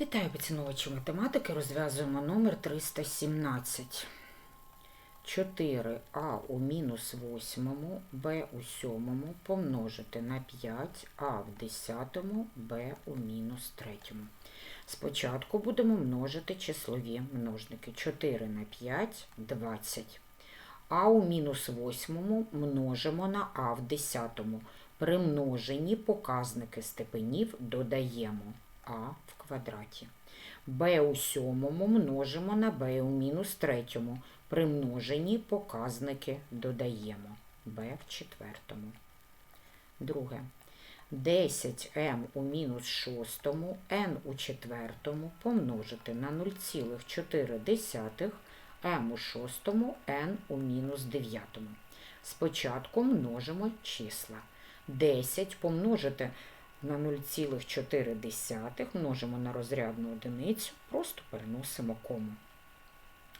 Вітаю поціновувачі математики. Розв'язуємо номер 317. 4а у мінус восьмому, b у сьомому помножити на 5а в десятому, b у мінус третьому. Спочатку будемо множити числові множники. 4 на 5 – 20. А у мінус восьмому множимо на а в десятому. При множенні показники степенів додаємо а в квадраті. b у сьомому множимо на b у мінус третьому. При множенні показники додаємо b в четвертому. Друге. 10m у мінус шостому, n у четвертому помножити на 0,4 m у шостому, n у мінус дев'ятому. Спочатку множимо числа. 10 помножити на 0,4 множимо на розрядну одиницю, просто переносимо кому.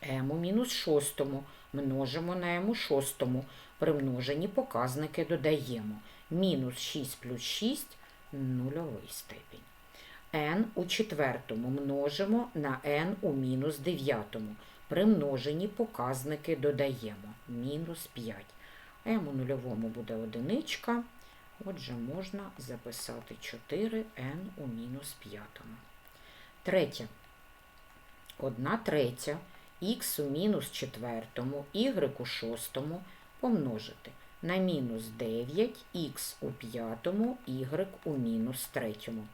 m у мінус шостому множимо на m у шостому. При множенні показники додаємо. Мінус 6 плюс 6 – нульовий степінь. n у четвертому множимо на n у мінус дев'ятому. При множенні показники додаємо. Мінус 5. m у нульовому буде одиничка. Отже, можна записати 4n у мінус п'ятому. Третє. 1 третя х у мінус четвертому, y у шостому помножити на мінус 9 х у п'ятому, y у мінус третьому.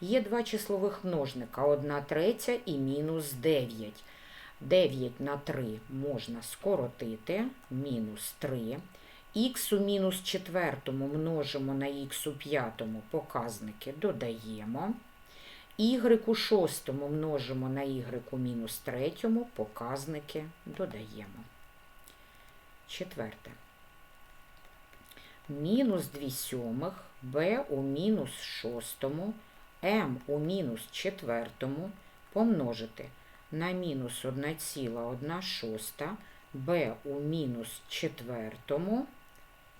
Є два числових множника 1 третя і мінус 9. 9 на 3 можна скоротити, мінус 3 х у мінус четвертому множимо на х у п'ятому, показники додаємо. y у шостому множимо на y у мінус третьому, показники додаємо. Четверте. Мінус 2 сьомих, b у мінус шостому, m у мінус четвертому помножити на мінус 1,1 шоста, b у мінус четвертому,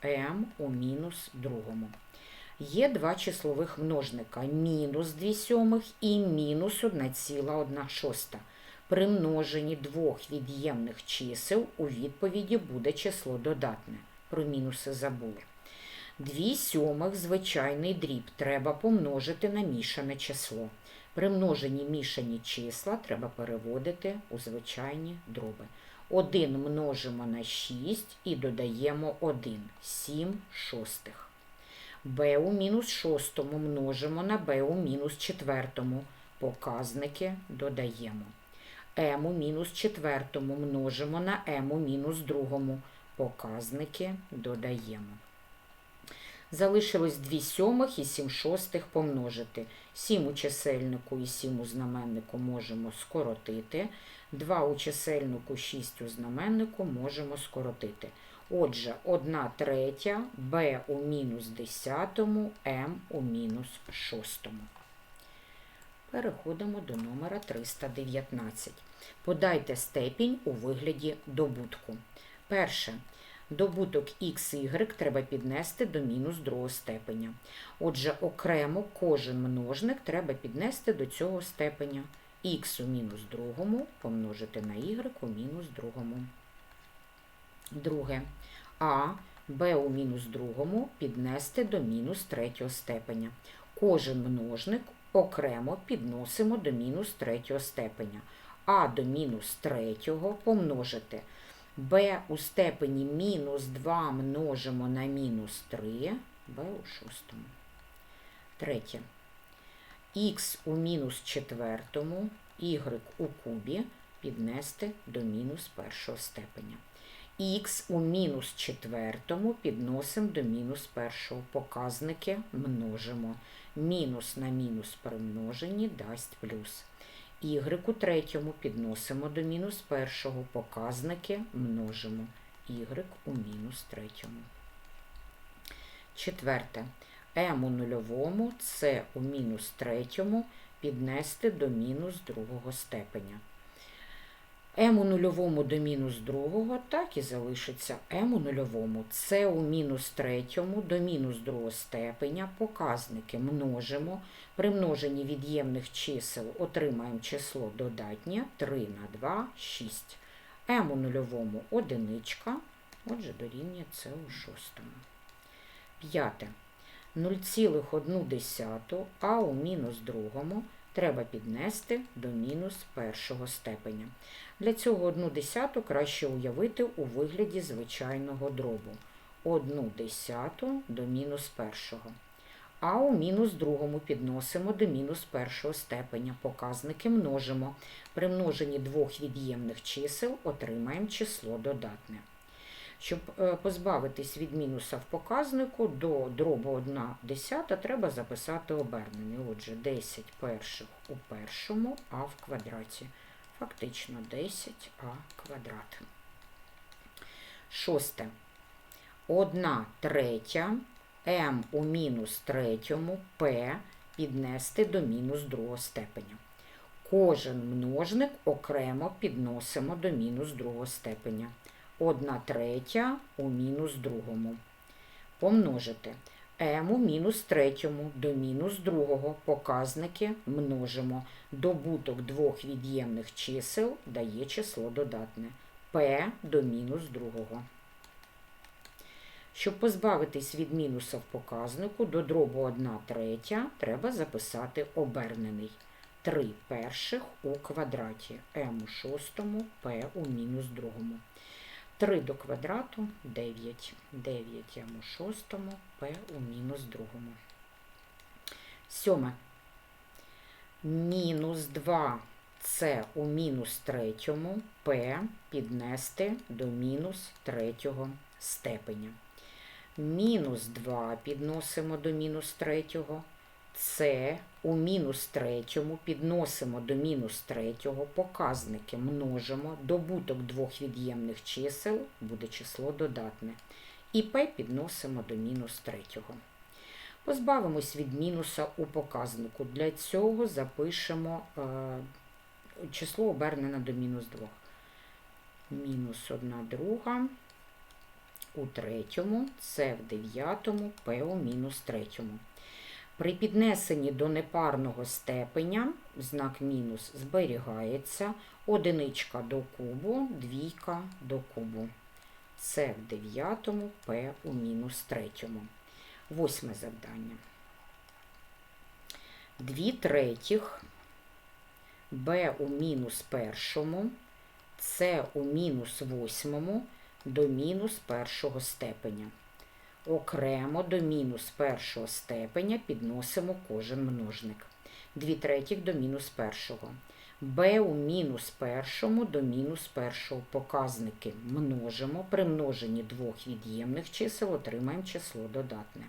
m у мінус другому. Є два числових множника мінус 2 сьомих і мінус 1,1 шоста. При множенні двох від'ємних чисел у відповіді буде число додатне. Про мінуси забули. 2 сьомих звичайний дріб треба помножити на мішане число. При множенні мішані числа треба переводити у звичайні дроби. 1 множимо на 6 і додаємо 1, 7 шостих. b у мінус шостому множимо на b у мінус четвертому. Показники додаємо. m у мінус четвертому множимо на m у мінус другому. Показники додаємо. Залишилось 2 сьомих і 7 шостих помножити. 7 у чисельнику і 7 у знаменнику можемо скоротити. 2 у чисельнику, 6 у знаменнику можемо скоротити. Отже, 1 третя, b у мінус 10, m у мінус 6. Переходимо до номера 319. Подайте степінь у вигляді добутку. Перше. Добуток xy треба піднести до мінус другого степеня. Отже, окремо кожен множник треба піднести до цього степеня. х у мінус другому помножити на y у мінус другому. Друге. А b у мінус другому піднести до мінус третього степеня. Кожен множник окремо підносимо до мінус третього степеня. А до мінус третього помножити b у степені мінус 2 множимо на мінус 3, b у шостому. Третє. х у мінус четвертому, y у кубі піднести до мінус першого степеня. х у мінус четвертому підносимо до мінус першого. Показники множимо. Мінус на мінус при множенні дасть плюс. У третьому підносимо до мінус першого, показники множимо. Y у мінус третьому. Четверте. М у нульовому, С у мінус третьому піднести до мінус другого степеня. M у нульовому до мінус другого так і залишиться m у нульовому. Це у мінус третьому до мінус другого степеня. Показники множимо. При множенні від'ємних чисел отримаємо число додатнє 3 на 2 – 6. m у нульовому одиничка, отже дорівнює це у шостому. П'яте. 0,1 а у мінус другому треба піднести до мінус першого степеня. Для цього 1 десяту краще уявити у вигляді звичайного дробу. 1 десяту до мінус першого. А у мінус другому підносимо до мінус першого степеня. Показники множимо. При множенні двох від'ємних чисел отримаємо число додатне. Щоб е, позбавитись від мінуса в показнику, до дробу 1 десята треба записати обернений. Отже, 10 перших у першому, а в квадраті. Фактично 10а квадрат. Шосте. 1 третя m у мінус третьому p піднести до мінус другого степеня. Кожен множник окремо підносимо до мінус другого степеня. 1 третя у мінус другому. Помножити m у мінус третьому до мінус другого показники множимо. Добуток двох від'ємних чисел дає число додатне. p до мінус другого. Щоб позбавитись від мінуса в показнику, до дробу 1 третя треба записати обернений. 3 перших у квадраті m у шостому, p у мінус другому. 3 до квадрату 9. 9 м у шостому, p у мінус другому. Сьоме. Мінус 2 це у мінус третьому, p піднести до мінус третього степеня. Мінус 2 підносимо до мінус третього. Це у мінус третьому підносимо до мінус третього, показники множимо, добуток двох від'ємних чисел буде число додатне. І p підносимо до мінус третього. Позбавимось від мінуса у показнику. Для цього запишемо е, число обернене до мінус 2. Мінус 1 друга у третьому, це в дев'ятому, p у мінус третьому. При піднесенні до непарного степеня знак мінус зберігається одиничка до кубу, двійка до кубу. Це в дев'ятому, p у мінус третьому. Восьме завдання. Дві третіх b у мінус першому, c у мінус восьмому до мінус першого степеня. Окремо до мінус першого степеня підносимо кожен множник. 2 третіх до мінус першого. b у мінус першому до мінус першого показники множимо. При множенні двох від'ємних чисел отримаємо число додатне.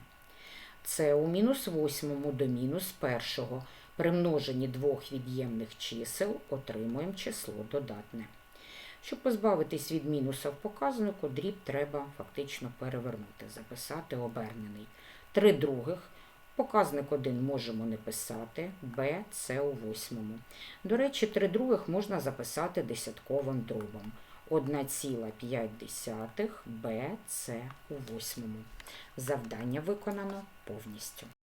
Це у мінус восьмому до мінус першого. При множенні двох від'ємних чисел отримуємо число додатне. Щоб позбавитись від мінуса в показнику, дріб треба фактично перевернути, записати обернений. Три других. Показник 1 можемо не писати, b це у восьмому. До речі, три других можна записати десятковим дробом. 1,5 b це у восьмому. Завдання виконано повністю.